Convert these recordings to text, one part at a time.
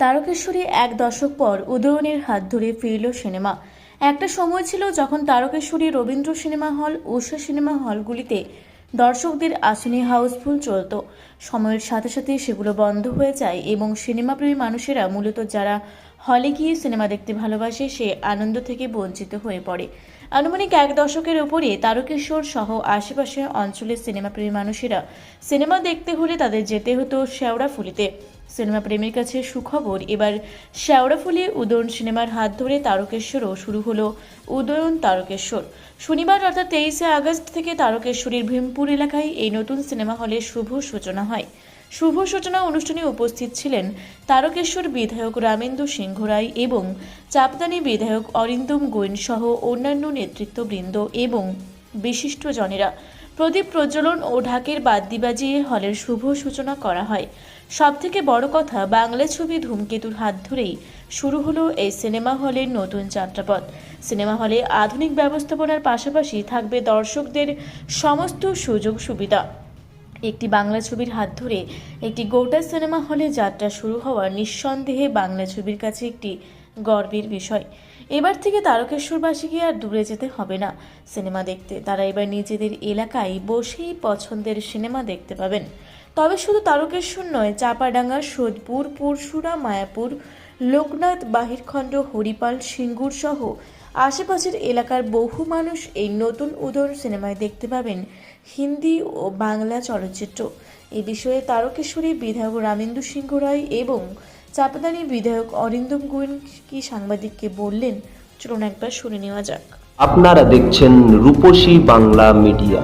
তারকেশ্বরী এক দশক পর উদয়নের হাত ধরে ফিরল সিনেমা। একটা সময় ছিল যখন তারকেশ্বরী রবীন্দ্র সিনেমা হল, উষা সিনেমা হলগুলিতে দর্শকদের আসনে হাউসফুল চলত। সময়ের সাথে সাথে সেগুলো বন্ধ হয়ে যায় এবং সিনেমাপ্রেমী মানুষেরা মূলত যারা হলে গিয়ে সিনেমা দেখতে ভালোবাসে, সে আনন্দ থেকে বঞ্চিত হয়ে পড়ে। আনুমানিক এক দশকের উপরে তারকেশ্বর সহ আশেপাশের অঞ্চলের সিনেমাপ্রেমী মানুষেরা সিনেমা দেখতে হলে তাদের যেতে হতো শেওড়াফুলিতে সিনেমা প্রেমীর কাছে সুখবর, এবার শেওড়াফুলি উদয়ন সিনেমার হাত ধরে তারকেশ্বরও শুরু হলো উদয়ন তারকেশ্বর। শনিবার অর্থাৎ তেইশে আগস্ট থেকে তারকেশ্বরীর ভীমপুর এলাকায় এই নতুন সিনেমা হলের শুভ সূচনা হয়। শুভ সূচনা অনুষ্ঠানে উপস্থিত ছিলেন তারকেশ্বর বিধায়ক রামেন্দু সিংহ রায় এবং চাপদানি বিধায়ক অরিন্দম গোয়েন সহ অন্যান্য নেতৃত্ববৃন্দ এবং বিশিষ্টজনেরা। প্রদীপ প্রজ্বলন ও ঢাকের বাদ্যি বাজিয়ে হলের শুভ সূচনা করা হয়। সবথেকে বড় কথা, বাংলা ছবি ধূমকেতুর হাত ধরেই শুরু হলো এই সিনেমা হলের নতুন যাত্রাপথ। সিনেমা হলে আধুনিক ব্যবস্থাপনার পাশাপাশি থাকবে দর্শকদের সমস্ত সুযোগ সুবিধা একটি বাংলা ছবির হাত ধরে একটি গোটা সিনেমা হলে যাত্রা শুরু হওয়া নিঃসন্দেহে বাংলা ছবির কাছে একটি গর্বের বিষয়। এবার থেকে তারকেশ্বরবাসীকে আর দূরে যেতে হবে না। সিনেমা দেখতে তারা এবার নিজেদের এলাকায় বসেই পছন্দের সিনেমা দেখতে পাবেন। তবে শুধু তারকেশ্বর নয়, চাপাডাঙ্গা, সোদপুর পুরসুরা মায়াপুর, লোকনাথ, বাহিরখণ্ড, হরিপাল, সিঙ্গুর সহ আশেপাশের এলাকার বহু মানুষ এই নতুন উদর সিনেমায় দেখতে পাবেন। হিন্দি ও বাংলা চলচ্চিত্র। এ বিষয়ে তারকেশ্বরী বিধায়ক রামেন্দু সিংহ রায় এবং চাপাদানি বিধায়ক অরিন্দম গোয়েন কি সাংবাদিককে বললেন চলুন একবার শুনে নেওয়া যাক। আপনারা দেখছেন রূপসী বাংলা মিডিয়া।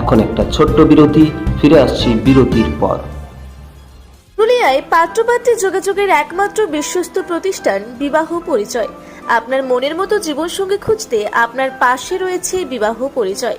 এখন একটা ছোট্ট বিরতি ফিরে আসছি বিরতির পর। পুরুলিয়ায় পাত্রপাত্রী যোগাযোগের একমাত্র বিশ্বস্ত প্রতিষ্ঠান বিবাহ পরিচয়। আপনার মনের মতো জীবনসঙ্গী খুঁজতে আপনার পাশে রয়েছে বিবাহ পরিচয়।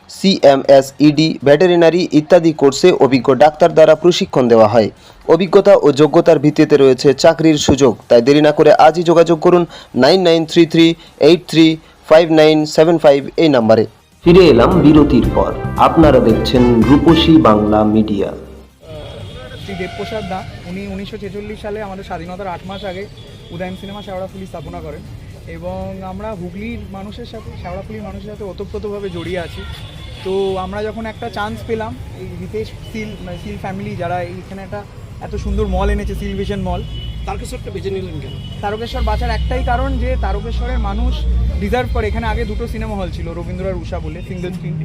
CMS ED veterinary ইত্যাদি কোর্সে অভিজ্ঞ ডাক্তার দ্বারা প্রশিক্ষণ দেওয়া হয়। অভিজ্ঞতা ও যোগ্যতার ভিত্তিতে রয়েছে চাকরির সুযোগ। তাই দেরি না করে আজই যোগাযোগ করুন nine nine three three eight three five nine seven five এই নাম্বারে। ফিরে এলাম বিরতির পর। আপনারা দেখছেন রূপসী বাংলা মিডিয়া। শ্রী দেবপ্রসাদ দা উনি উনিশশো ছেচল্লিশ সালে আমাদের স্বাধীনতার আট মাস আগে উদয়ন সিনেমা শেওড়াফুলি স্থাপনা করেন। এবং আমরা হুগলির মানুষের সাথে শেওড়াফুলির মানুষের সাথে ওতপ্রোতভাবে জড়িয়ে আছি। তো আমরা যখন একটা চান্স পেলাম এই রিতেশ সিল মানে সিল ফ্যামিলি যারা এইখানে একটা এত সুন্দর মল এনেছে সিল ভিশন মল তারকেশ্বরটা বেছে নিলেন কেন? তারকেশ্বর বাঁচার একটাই কারণ যে তারকেশ্বরের মানুষ ডিজার্ভ করে। এখানে আগে দুটো সিনেমা হল ছিল রবীন্দ্র আর উষা বলে সিঙ্গেল স্ক্রিন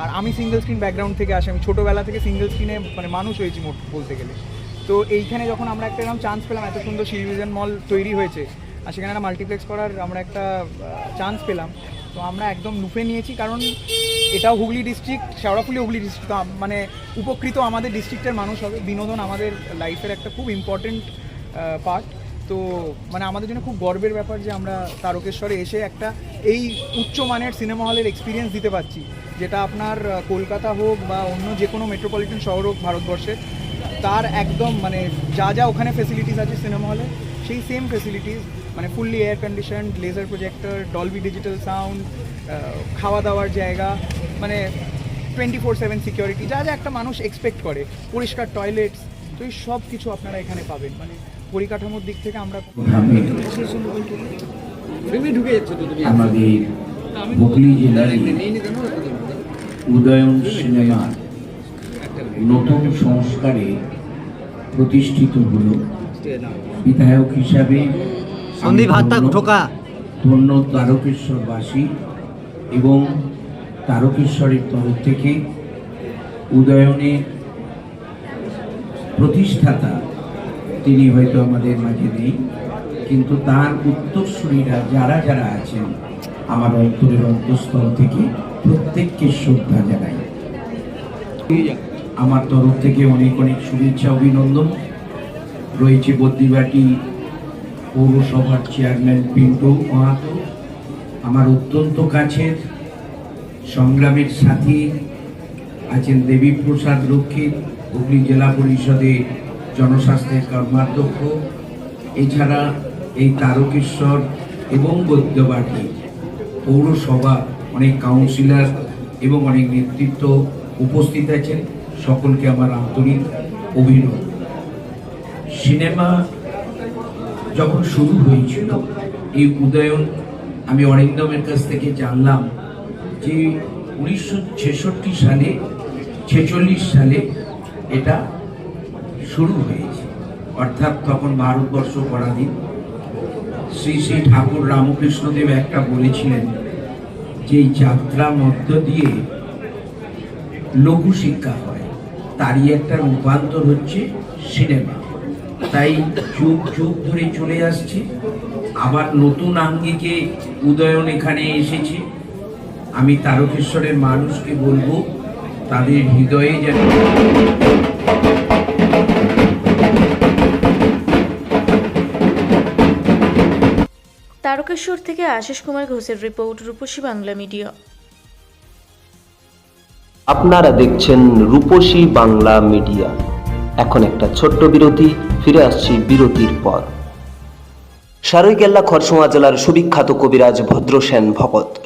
আর আমি সিঙ্গেল স্ক্রিন ব্যাকগ্রাউন্ড থেকে আসি আমি ছোটোবেলা থেকে সিঙ্গেল স্ক্রিনে মানে মানুষ হয়েছি মোট বলতে গেলে। তো এইখানে যখন আমরা একটা এরকম চান্স পেলাম এত সুন্দর সিলভিশন মল তৈরি হয়েছে আর সেখানে একটা মাল্টিপ্লেক্স করার আমরা একটা চান্স পেলাম তো আমরা একদম লুফে নিয়েছি। কারণ এটাও হুগলি ডিস্ট্রিক্ট শেওড়াফুলি হুগলি ডিস্ট্রিক্ট মানে উপকৃত আমাদের ডিস্ট্রিক্টের মানুষ হবে। বিনোদন আমাদের লাইফের একটা খুব ইম্পর্টেন্ট পার্ট তো মানে আমাদের জন্য খুব গর্বের ব্যাপার যে আমরা তারকেশ্বরে এসে একটা এই উচ্চমানের সিনেমা হলের এক্সপিরিয়েন্স দিতে পারছি। যেটা আপনার কলকাতা হোক বা অন্য যে কোনো মেট্রোপলিটন শহর হোক ভারতবর্ষের তার একদম মানে যা যা ওখানে ফেসিলিটিস আছে সিনেমা হলে সেই সেম ফেসিলিটিস মানে fully air condition laser projector Dolby digital sound খাওয়া দাওয়ার জায়গা মানে টোয়েন্টি ফোর সেভেন সিকিউরিটি যা যা একটা মানুষ এক্সপেক্ট করে পরিষ্কার টয়লেটস তো এই সব কিছু আপনারা এখানে পাবেন। মানে পরিকাঠামোর দিক থেকে আমরা আমাদের হুগলি জেলার উদয়ন সিনেমা নতুন সংস্কারে প্রতিষ্ঠিত হলো। বিধায়ক হিসাবে সন্দীপ হাতটা ঢোকা। ধন্য তারকেশ্বরবাসী এবং তারকেশ্বরের তরফ থেকে উদয়নে প্রতিষ্ঠাতা তিনি হয়তো আমাদের মাঝে নেই কিন্তু তার উত্তরসূরীরা যারা যারা আছেন আমার অন্তরের অন্তঃস্থল থেকে প্রত্যেককে শ্রদ্ধা জানাই। আমার তরফ থেকে অনেক অনেক শুভেচ্ছা অভিনন্দন। রয়েছে বদ্রিবাটি পৌরসভার চেয়ারম্যান পিন্টু মাহাতো, আমার অত্যন্ত কাছের সংগ্রামের সাথী আছেন দেবীপ্রসাদ রক্ষিত হুগলি জেলা পরিষদের জনস্বাস্থ্যের কর্মাধ্যক্ষ, এছাড়া এই তারকেশ্বর এবং বৈদ্যবাটি পৌরসভা অনেক কাউন্সিলর এবং অনেক নেতৃত্ব উপস্থিত আছেন। সকলকে আমার আন্তরিক অভিনন্দন। সিনেমা যখন শুরু হয়েছিল এই উদয়ন, আমি অরিন্দমের কাছ থেকে জানলাম যে উনিশশো ছেষট্টি সালে, ছেচল্লিশ সালে এটা শুরু হয়েছে। অর্থাৎ তখন ভারতবর্ষ পরাধীন। শ্রী শ্রী ঠাকুর রামকৃষ্ণদেব একটা বলেছিলেন যে এই যাত্রা মধ্য দিয়ে লঘু শিক্ষা হয়। তারই একটা রূপান্তর হচ্ছে সিনেমা। তাই যুগ যুগ ধরে চলে আসছে। আবার নতুন আঙ্গিকে উদয়ন এখানে এসেছে। আমি তারকেশ্বরের মানুষকে বলব তাদের হৃদয়ে যেন তারকেশ্বর থেকে আশিস কুমার ঘোষের রিপোর্ট রূপসী বাংলা মিডিয়া। আপনারা দেখছেন রূপসী বাংলা মিডিয়া। এখন একটা ছোট্ট বিরতি ফিরে আসছি বিরতির পর। সারৈকেল্লা খরসোয়া জেলার সুবিখ্যাত কবিরাজ Bhadrasen Bhagat.